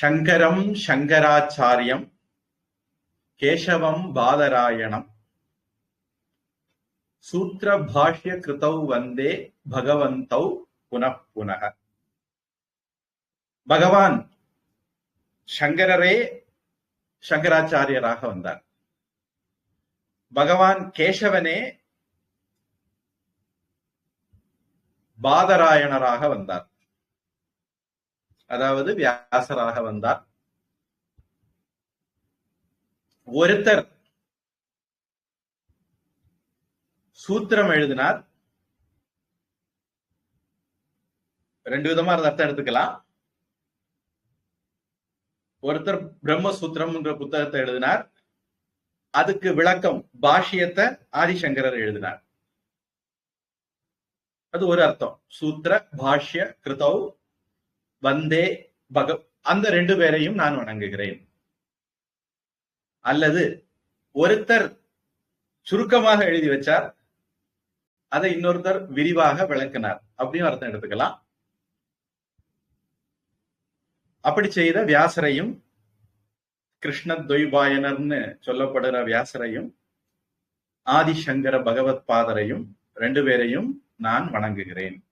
சங்கரம் சங்கராச்சாரியம் கேசவம் பாதராயணம். சூத்திர பாஷ்ய கிருத்தௌ வந்தே பகவந்தௌ புனப்புனக பகவான் சங்கரரே சங்கராச்சாரியராக வந்தார். பகவான் கேசவனே பாதராயணராக வந்தார். அதாவது வியாசராக வந்தார். ஒருத்தர் சூத்திரம் எழுதினார். ரெண்டு விதமா இருந்த அர்த்தம் எடுத்துக்கலாம். ஒருத்தர் பிரம்மசூத்திரம் என்ற புத்தகத்தை எழுதினார். அதுக்கு விளக்கம் பாஷ்யத்தை ஆதிசங்கரர் எழுதினார். அது ஒரு அர்த்தம். சூத்திர பாஷ்ய கிருதவ் வந்தே பக அந்த ரெண்டு பேரையும் நான் வணங்குகிறேன். அல்லது ஒருத்தர் சுருக்கமாக எழுதி வச்சார் அதை இன்னொருத்தர் விரிவாக விளக்கினார். அப்படின்னு அர்த்தம் எடுத்துக்கலாம். அப்படி செய்த வியாசரையும் கிருஷ்ண துவைபாயனர்னு சொல்லப்படுற வியாசரையும் ஆதிசங்கர பகவத் பாதரையும் ரெண்டு பேரையும் நான் வணங்குகிறேன்.